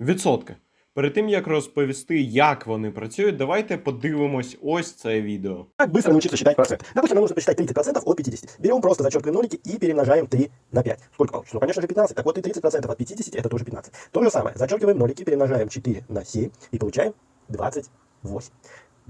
Відсотки. Перед тим як розповісти, як вони працюють, давайте подивимось ось це відео. Как быстро научиться считать процент? Допустим, нам нужно посчитать 30% от 50. Берем просто зачеркиваем нолики и перемножаем 3 на 5. Сколько получится? Ну, конечно же, 15. Так вот и 30% от 50 это тоже 15. То же самое. Зачеркиваем нолики, перемножаем 4 на 7 и получаем 28.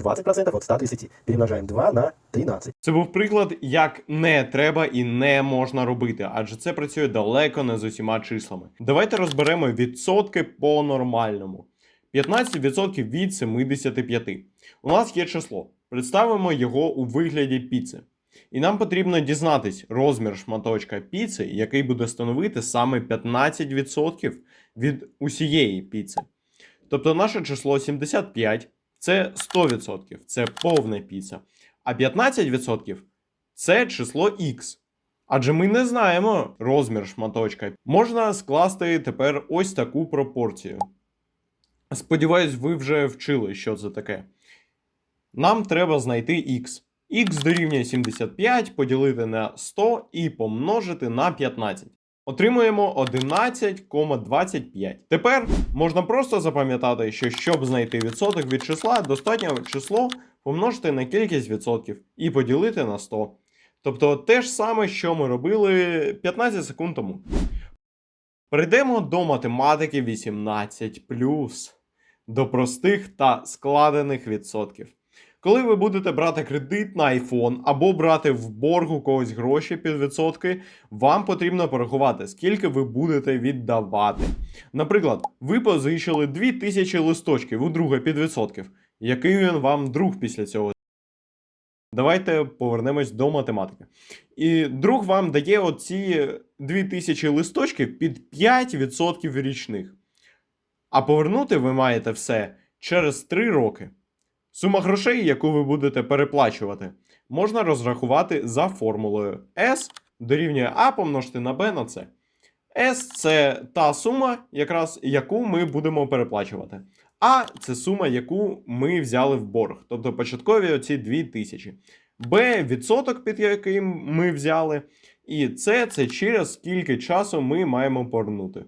20% от 130. Перемножаем 2 на 13. Це був приклад, як не треба і не можна робити, адже це працює далеко не з усіма числами. Давайте розберемо відсотки по нормальному. 15% від 75. У нас є число. Представимо його у вигляді піци. І нам потрібно дізнатись розмір шматочка піци, який буде становити саме 15% від усієї піци. Тобто наше число 75 це 100%, це повна піца. А 15% це число X. Адже ми не знаємо розмір шматочка. Можна скласти тепер ось таку пропорцію. Сподіваюсь, ви вже вчили, що це таке. Нам треба знайти x. x дорівнює 75 поділити на 100 і помножити на 15. Отримуємо 11,25. Тепер можна просто запам'ятати, що щоб знайти відсоток від числа, достатньо число помножити на кількість відсотків і поділити на 100. Тобто те ж саме, що ми робили 15 секунд тому. Перейдемо до математики 18 до простих та складених відсотків. Коли ви будете брати кредит на iPhone або брати в борг у когось гроші під відсотки, вам потрібно порахувати, скільки ви будете віддавати. Наприклад, ви позичили 2000 листочків у друга під відсотків. Який він вам друг після цього? Давайте повернемось до математики. І друг вам дає оці 2000 листочків під 5% річних. А повернути ви маєте все через 3 роки. Сума грошей, яку ви будете переплачувати, можна розрахувати за формулою S дорівнює А помножити на B на C. S це та сума, якраз яку ми будемо переплачувати. А це сума, яку ми взяли в борг, тобто початкові оці 2000. Б відсоток, під яким ми взяли. І С це через скільки часу ми маємо повернути.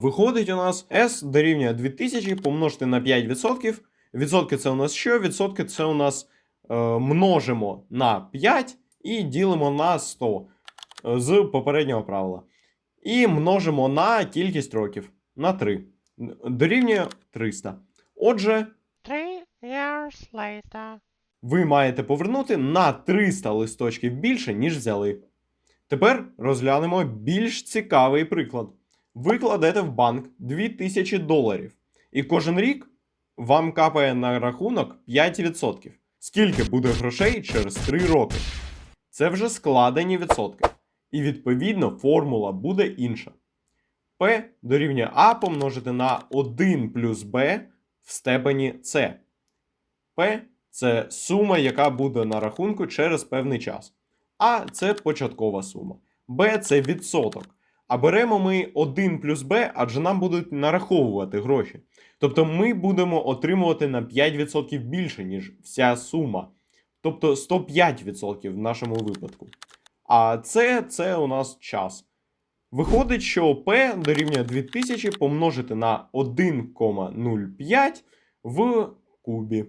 Виходить у нас S дорівнює 2000 помножити на 5%. Відсотки це у нас що? Відсотки це у нас е, множимо на 5 і ділимо на 100 е, з попереднього правила. І множимо на кількість років на 3. Дорівнює 300. Отже, Three years later. ви маєте повернути на 300 листочків більше, ніж взяли. Тепер розглянемо більш цікавий приклад. Ви кладете в банк 2000 доларів, і кожен рік вам капає на рахунок 5%. Скільки буде грошей через 3 роки? Це вже складені відсотки. І відповідно формула буде інша. P дорівнює А помножити на 1 плюс b в степені С. P це сума, яка буде на рахунку через певний час. А це початкова сума. B це відсоток. А беремо ми 1 плюс b, адже нам будуть нараховувати гроші. Тобто ми будемо отримувати на 5% більше, ніж вся сума. Тобто 105% в нашому випадку. А це, це у нас час. Виходить, що P дорівнює 2000 помножити на 1,05 в кубі.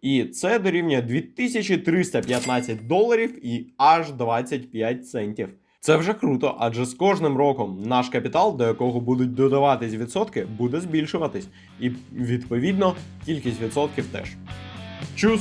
І це дорівнює 2315 доларів і аж 25 центів. Це вже круто, адже з кожним роком наш капітал, до якого будуть додаватись відсотки, буде збільшуватись. І відповідно кількість відсотків теж. Чус!